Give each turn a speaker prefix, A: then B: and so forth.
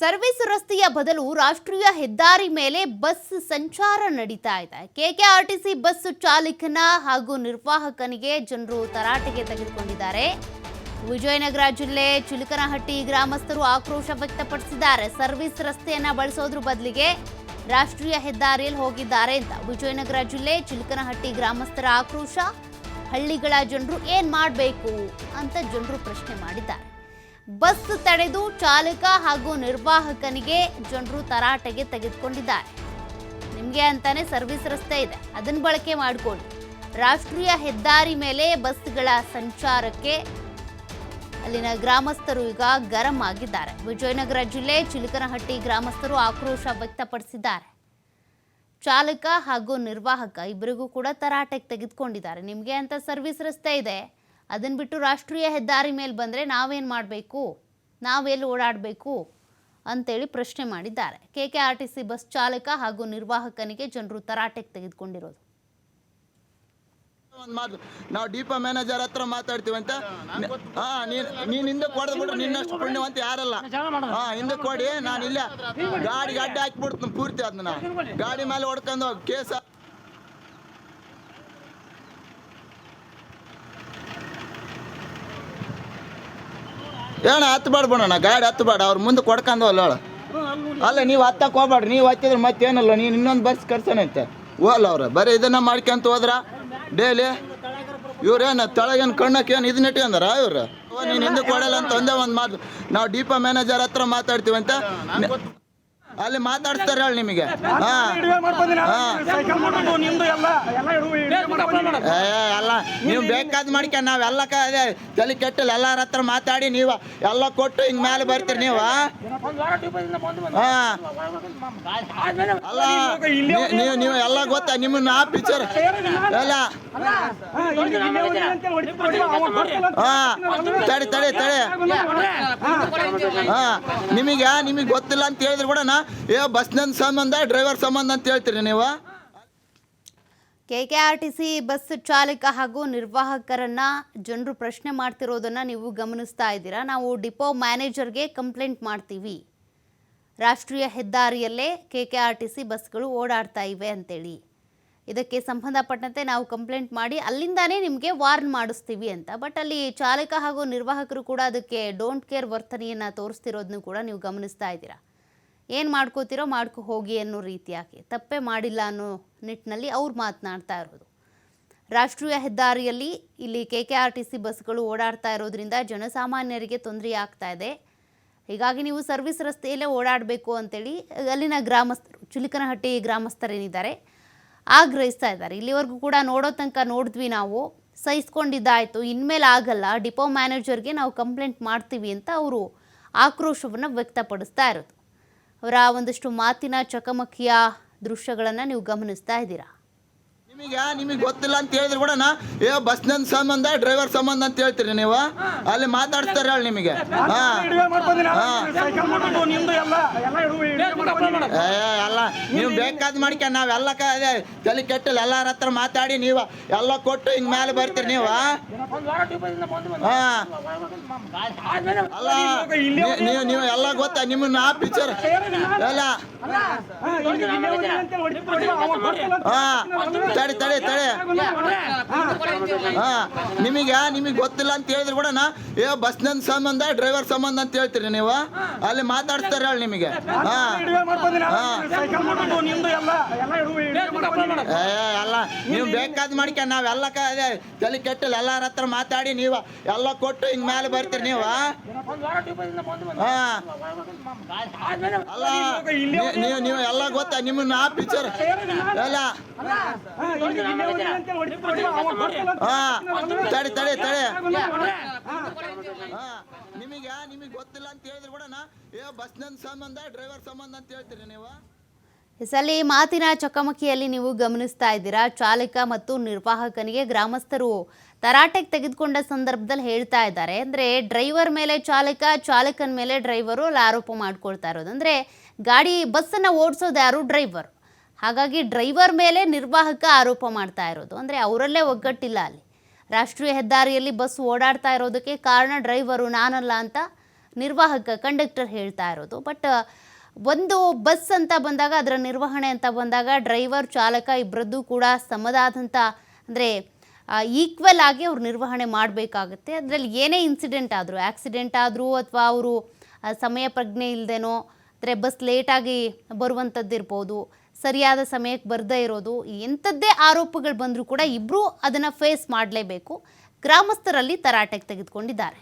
A: Service ರಸ್ತೆಯ ಬದಲು ರಾಷ್ಟ್ರೀಯ ಹೆದ್ದಾರಿ ಮೇಲೆ ಬಸ್ ಸಂಚಾರ ನಡೀತಾ ಇದೆ. ಕೆಕೆಆರ್ಟಿಸಿ ಬಸ್ ಚಾಲಕನ ಹಾಗೂ ನಿರ್ವಾಹಕನಿಗೆ ಜನರು ತರಾಟೆಗೆ ತೆಗೆದುಕೊಂಡಿದ್ದಾರೆ. ವಿಜಯನಗರ ಜಿಲ್ಲೆ ಚಿಲಕನಹಟ್ಟಿ ಗ್ರಾಮಸ್ಥರು ಆಕ್ರೋಶ ವ್ಯಕ್ತಪಡಿಸಿದ್ದಾರೆ. ಸರ್ವಿಸ್ ರಸ್ತೆಯನ್ನು ಬಳಸೋದ್ರ ಬದಲಿಗೆ ರಾಷ್ಟ್ರೀಯ ಹೆದ್ದಾರಿಯಲ್ಲಿ ಹೋಗಿದ್ದಾರೆ ಅಂತ ವಿಜಯನಗರ ಜಿಲ್ಲೆ ಚಿಲಕನಹಟ್ಟಿ ಗ್ರಾಮಸ್ಥರ ಆಕ್ರೋಶ. ಹಳ್ಳಿಗಳ ಜನರು ಏನ್ ಮಾಡಬೇಕು ಅಂತ ಜನರು ಪ್ರಶ್ನೆ ಮಾಡಿದ್ದಾರೆ. ಬಸ್ ತಡೆದು ಚಾಲಕ ಹಾಗೂ ನಿರ್ವಾಹಕನಿಗೆ ಜನರು ತರಾಟೆಗೆ ತೆಗೆದುಕೊಂಡಿದ್ದಾರೆ. ನಿಮಗೆ ಅಂತಾನೆ ಸರ್ವಿಸ್ ರಸ್ತೆ ಇದೆ. ಅದನ್ನು ಬಳಕೆ ಮಾಡಿಕೊಳ್ಳಿ. ರಾಷ್ಟ್ರೀಯ ಹೆದ್ದಾರಿ ಮೇಲೆ ಬಸ್ಗಳ ಸಂಚಾರಕ್ಕೆ ಅಲ್ಲಿನ ಗ್ರಾಮಸ್ಥರು ಈಗ ಗರಂ ಆಗಿದ್ದಾರೆ. ವಿಜಯನಗರ ಜಿಲ್ಲೆ ಚಿಲಕನಹಟ್ಟಿ ಗ್ರಾಮಸ್ಥರು ಆಕ್ರೋಶ ವ್ಯಕ್ತಪಡಿಸಿದ್ದಾರೆ. ಚಾಲಕ ಹಾಗೂ ನಿರ್ವಾಹಕ ಇಬ್ಬರಿಗೂ ಕೂಡ ತರಾಟೆಗೆ ತೆಗೆದುಕೊಂಡಿದ್ದಾರೆ. ನಿಮಗೆ ಅಂತ ಸರ್ವಿಸ್ ರಸ್ತೆ ಇದೆ? ಅದನ್ನ ಬಿಟ್ಟು ರಾಷ್ಟ್ರೀಯ ಹೆದ್ದಾರಿ ಮೇಲೆ ಬಂದರೆ ನಾವೇನು ಮಾಡಬೇಕು? ನಾವೆಲ್ಲಿ ಓಡಾಡಬೇಕು? ಅಂತೇಳಿ ಪ್ರಶ್ನೆ ಮಾಡಿದ್ದಾರೆ. K K R T C bus ಚಾಲಕ ಹಾಗೂ ನಿರ್ವಾಹಕನಿಗೆ ಜನರು ತರಾಟೆಗೆ ತೆಗೆದುಕೊಂಡಿರೋದು.
B: ಒಂದ್ ಮಾತು ನಾವು ಡಿಪೋ ಮ್ಯಾನೇಜರ್ ಹತ್ರ ಮಾತಾಡ್ತೀವಿ ಅಂತ. ಹಾ ನೀನ್ ನೀನ್ ಹಿಂದೆ ಕೊಡದ್ಬಿಟ್ರೆ ನಿನ್ನಷ್ಟು ಪುಣ್ಯವಂತ ಯಾರಲ್ಲ. ಹಾ ಹಿಂದೆ ಕೊಡಿ ನಾನು ಇಲ್ಲ ಗಾಡಿಗೆ ಅಡ್ಡ ಹಾಕ್ಬಿಡ್ತೀನಿ ಪೂರ್ತಿ ಅದನ್ನ ಗಾಡಿ ಮೇಲೆ ಹೊಡ್ಕೊಂಡು ಕೇಸ ಏನ ಹತ್ತು ಬೇಡ ಬಿಡೋಣ, ಗಾಡಿ ಹತ್ತು ಬೇಡ, ಅವ್ರ ಮುಂದೆ ಕೊಡ್ಕೊಂಡು ಅಲ್ಲ ಅಲ್ಲ, ನೀವು ಹತ್ತಕ್ಕೆ ಹೋಗ್ಬೇಡ್ರಿ, ನೀವು ಹತ್ತಿದ್ರೆ ಮತ್ತೇನಲ್ಲ, ನೀನು ಇನ್ನೊಂದು ಬಸ್ ಕರ್ಸೋಣೈತೆ ಹೋಲ್ಲ ಅವ್ರ, ಬರೀ ಇದನ್ನ ಮಾಡ್ಕೊಂತ ಹೋದ್ರ, ಡೈಲಿ ಇವ್ರೇನು ತೆಳಗೇನು ಕಣ್ಣಕ್ಕೆ ಏನು ಇದನ್ನ ಇಟ್ಕೊಂಡಾರ ಇವ್ರು? ನೀನು ಹಿಂದೆ ಕೊಡಲ್ಲ ಅಂತ ಒಂದೇ ಒಂದು ಮಾತು. ನಾವು ಡಿಪೋ ಮ್ಯಾನೇಜರ್ ಹತ್ರ ಮಾತಾಡ್ತೀವಿ ಅಂತ ಅಲ್ಲಿ ಮಾತಾಡ್ತಾರೆ ಹೇಳಿ ನಿಮಗೆ ಎಲ್ಲ ಹಾ ಏ ಅಲ್ಲ ನೀವು ಬೇಕಾದ ಮಾಡ್ಕ ನಾವೆಲ್ಲ ಕ ಅದೇ ತಲೆ ಕೆಟ್ಟಲ್ಲ ಎಲ್ಲಾರ ಹತ್ರ ಮಾತಾಡಿ ನೀವು ಎಲ್ಲ ಕೊಟ್ಟು ಹಿಂಗ್ ಮೇಲೆ ಬರ್ತೀರಿ ನೀವು ಹಾ ಅಲ್ಲ ನೀ- ನೀವು ನೀವು ಎಲ್ಲ ಗೊತ್ತಾ ನಿಮ್ಮನ್ನ ಆ ಪಿಕ್ಚರ್ ಎಲ್ಲ ಹಾ ತಡಿ ತಡಿ ತಡಿ ಹಾ ನಿಮಗೆ ನಿಮಗೆ ಗೊತ್ತಿಲ್ಲ ಅಂತ ಹೇಳಿದ್ರು ಕೂಡ ನಾ ಏ ಬಸ್ನಂದ್ ಸಂಬಂಧ ಡ್ರೈವರ್ ಸಂಬಂಧ ಅಂತ ಹೇಳ್ತೀರಿ ನೀವು?
A: ಕೆಕೆಆರ್ಟಿಸಿ ಬಸ್ ಚಾಲಕ ಹಾಗೂ ನಿರ್ವಾಹಕರನ್ನ ಜನರು ಪ್ರಶ್ನೆ ಮಾಡ್ತಿರೋದನ್ನ ನೀವು ಗಮನಿಸ್ತಾ ಇದ್ದೀರಾ? ನಾವು ಡಿಪೋ ಮ್ಯಾನೇಜರ್ಗೆ ಕಂಪ್ಲೇಂಟ್ ಮಾಡ್ತೀವಿ. ರಾಷ್ಟ್ರೀಯ ಹೆದ್ದಾರಿಯಲ್ಲೇ ಕೆಕೆಆರ್ಟಿಸಿ ಬಸ್ಗಳು ಓಡಾಡ್ತಾ ಇವೆ ಅಂತೇಳಿ. ಇದಕ್ಕೆ ಸಂಬಂಧಪಟ್ಟಂತೆ ನಾವು ಕಂಪ್ಲೇಂಟ್ ಮಾಡಿ ಅಲ್ಲಿಂದಾನೇ ನಿಮಗೆ ವಾರ್ನ್ ಮಾಡಿಸ್ತೀವಿ ಅಂತ. ಬಟ್ ಅಲ್ಲಿ ಚಾಲಕ ಹಾಗೂ ನಿರ್ವಾಹಕರು ಕೂಡ ಅದಕ್ಕೆ ಡೋಂಟ್ ಕೇರ್ ವರ್ತನೆಯನ್ನು ತೋರಿಸ್ತಿರೋದನ್ನು ಕೂಡ ನೀವು ಗಮನಿಸ್ತಾ ಇದ್ದೀರಾ? ಏನು ಮಾಡ್ಕೋತಿರೋ ಮಾಡ್ಕೊ ಹೋಗಿ ಅನ್ನೋ ರೀತಿಯಾಗಿ ತಪ್ಪೇ ಮಾಡಿಲ್ಲ ಅನ್ನೋ ನಿಟ್ಟಿನಲ್ಲಿ ಅವ್ರು ಮಾತನಾಡ್ತಾ ಇರೋದು. ರಾಷ್ಟ್ರೀಯ ಹೆದ್ದಾರಿಯಲ್ಲಿ ಇಲ್ಲಿ K K R T C ಬಸ್ಗಳು ಓಡಾಡ್ತಾ ಇರೋದ್ರಿಂದ ಜನಸಾಮಾನ್ಯರಿಗೆ ತೊಂದರೆ ಆಗ್ತಾ ಇದೆ. ಹೀಗಾಗಿ ನೀವು ಸರ್ವಿಸ್ ರಸ್ತೆಯಲ್ಲೇ ಓಡಾಡಬೇಕು ಅಂತೇಳಿ ಅಲ್ಲಿನ ಗ್ರಾಮಸ್ಥರು, ಚುಲಿಕನಹಟ್ಟಿ ಗ್ರಾಮಸ್ಥರೇನಿದ್ದಾರೆ, ಆಗ್ರಹಿಸ್ತಾ ಇದ್ದಾರೆ. ಇಲ್ಲಿವರೆಗೂ ಕೂಡ ನೋಡೋ ತನಕ ನೋಡಿದ್ವಿ ನಾವು, ಸಹಿಸ್ಕೊಂಡಿದ್ದಾಯಿತು, ಇನ್ಮೇಲೆ ಆಗಲ್ಲ, ಡಿಪೋ ಮ್ಯಾನೇಜರ್ಗೆ ನಾವು ಕಂಪ್ಲೇಂಟ್ ಮಾಡ್ತೀವಿ ಅಂತ ಅವರು ಆಕ್ರೋಶವನ್ನು ವ್ಯಕ್ತಪಡಿಸ್ತಾ ಇರೋದು. ಅವರ ಒಂದಷ್ಟು ಮಾತಿನ ಚಕಮಕಿಯ ದೃಶ್ಯಗಳನ್ನು ನೀವು ಗಮನಿಸ್ತಾ ಇದ್ದೀರಾ?
B: ನಿಮಗೆ ನಿಮಗೆ ಗೊತ್ತಿಲ್ಲ ಅಂತ ಹೇಳಿದ್ರು ಕೂಡ ನಾ ಏ ಬಸ್ನಂದ್ ಸಂಬಂಧ ಡ್ರೈವರ್ ಸಂಬಂಧ ಅಂತ ಹೇಳ್ತೀರಿ ನೀವು? ಅಲ್ಲಿ ಮಾತಾಡ್ತಾರೆ ಹೇಳಿ ನಿಮಗೆ. ಹಾ. ಹಾ. ಏ ಎಲ್ಲ ನೀವು ಬೇಕಾದ್ ಮಾಡ್ಕ ನಾವೆಲ್ಲ ಕ ಅದೇ ತಲೆ ಕೆಟ್ಟಲ್ಲಿ ಎಲ್ಲರ ಹತ್ರ ಮಾತಾಡಿ ನೀವು ಎಲ್ಲ ಕೊಟ್ಟು ಹಿಂಗ್ ಮೇಲೆ ಬರ್ತೀರಿ ನೀವು ಹಾ. ಅಲ್ಲ ನೀವು ನೀವು ಎಲ್ಲ ಗೊತ್ತಾ ನಿಮ್ಮನ್ನ ಆ ಪಿಕ್ಚರ್ ಎಲ್ಲ ಹಾ. ತಡಿ, ತಡೆ ತಡೆ. ಹಾ, ನಿಮಗೆ ನಿಮಗೆ ಗೊತ್ತಿಲ್ಲ ಅಂತ ಹೇಳಿದ್ರು ಕೂಡ ನಾ, ಏ ಬಸ್ನಂದ್ ಸಂಬಂಧ ಡ್ರೈವರ್ ಸಂಬಂಧ ಅಂತ ಹೇಳ್ತೀರಿ ನೀವು? ಅಲ್ಲಿ ಮಾತಾಡ್ತಾರೆ ಹೇಳಿ ನಿಮಗೆ. ಹಾ. ಎಲ್ಲ, ನೀವು ಬೇಕಾದ್ ಮಾಡ್ಕ ನಾವೆಲ್ಲ ತಲೆ ಕೆಟ್ಟಲ್ಲ ಎಲ್ಲಾರ ಹತ್ರ ಮಾತಾಡಿ ನೀವು ಎಲ್ಲ ಕೊಟ್ಟು ಹಿಂಗ್ ಮೇಲೆ ಬರ್ತೀರಿ ನೀವು ಹಾ. ಅಲ್ಲ ನೀವು ನೀವು ಎಲ್ಲ ಗೊತ್ತಾ ಆ ಪಿಕ್ಚರ್ ಎಲ್ಲ ತಡಿ ತಡಿ ತಡಿ. ನಿಮಗೆ ನಿಮಗೆ ಗೊತ್ತಿಲ್ಲ ಅಂತ ಹೇಳಿದ್ರು ಕೂಡ ಏ ಬಸ್ನಂದ್ ಸಂಬಂಧ ಡ್ರೈವರ್ ಸಂಬಂಧ ಅಂತ ಹೇಳ್ತೀರಿ ನೀವು?
A: ಸಲಿ, ಮಾತಿನ ಚಕಮಕಿಯಲ್ಲಿ ನೀವು ಗಮನಿಸ್ತಾ ಇದ್ದೀರಾ? ಚಾಲಕ ಮತ್ತು ನಿರ್ವಾಹಕನಿಗೆ ಗ್ರಾಮಸ್ಥರು ತರಾಟೆಗೆ ತೆಗೆದುಕೊಂಡ ಸಂದರ್ಭದಲ್ಲಿ ಹೇಳ್ತಾ ಇದ್ದಾರೆ. ಅಂದರೆ ಡ್ರೈವರ್ ಮೇಲೆ ಚಾಲಕ, ಚಾಲಕನ ಮೇಲೆ ಡ್ರೈವರು ಆರೋಪ ಮಾಡ್ಕೊಳ್ತಾ ಇರೋದು. ಅಂದರೆ, ಗಾಡಿ, ಬಸ್ಸನ್ನು ಓಡಿಸೋದು ಯಾರು? ಡ್ರೈವರ್ ಹಾಗಾಗಿ ಡ್ರೈವರ್ ಮೇಲೆ ನಿರ್ವಾಹಕ ಆರೋಪ ಮಾಡ್ತಾ ಇರೋದು. ಅಂದರೆ ಅವರಲ್ಲೇ ಒಗ್ಗಟ್ಟಿಲ್ಲ ಅಲ್ಲಿ. ರಾಷ್ಟ್ರೀಯ ಹೆದ್ದಾರಿಯಲ್ಲಿ ಬಸ್ ಓಡಾಡ್ತಾ ಇರೋದಕ್ಕೆ ಕಾರಣ ಡ್ರೈವರು, ನಾನಲ್ಲ ಅಂತ ನಿರ್ವಾಹಕ, ಕಂಡಕ್ಟರ್ ಹೇಳ್ತಾ ಇರೋದು. ಬಟ್, ಒಂದು ಬಸ್ ಅಂತ ಬಂದಾಗ, ಅದರ ನಿರ್ವಹಣೆ ಅಂತ ಬಂದಾಗ ಡ್ರೈವರ್, ಚಾಲಕ ಇಬ್ಬರದ್ದು ಕೂಡ ಸಮದಾದಂಥ, ಅಂದರೆ ಈಕ್ವಲ್ ಆಗಿ ಅವ್ರು ನಿರ್ವಹಣೆ ಮಾಡಬೇಕಾಗುತ್ತೆ. ಅದರಲ್ಲಿ ಏನೇ ಇನ್ಸಿಡೆಂಟ್ ಆದರೂ ಆ್ಯಕ್ಸಿಡೆಂಟ್ ಆದರೂ ಅಥವಾ ಅವರು ಸಮಯ ಪ್ರಜ್ಞೆ ಇಲ್ಲದೇನೋ ಅಂದರೆ ಬಸ್ ಲೇಟಾಗಿ ಬರುವಂಥದ್ದು ಇರ್ಬೋದು ಸರಿಯಾದ ಸಮಯಕ್ಕೆ ಬರ್ದೇ ಇರೋದು, ಎಂಥದ್ದೇ ಆರೋಪಗಳು ಬಂದರೂ ಕೂಡ ಇಬ್ಬರೂ ಅದನ್ನು ಫೇಸ್ ಮಾಡಲೇಬೇಕು. ಗ್ರಾಮಸ್ಥರಲ್ಲಿ ತರಾಟೆಗೆ ತೆಗೆದುಕೊಂಡಿದ್ದಾರೆ.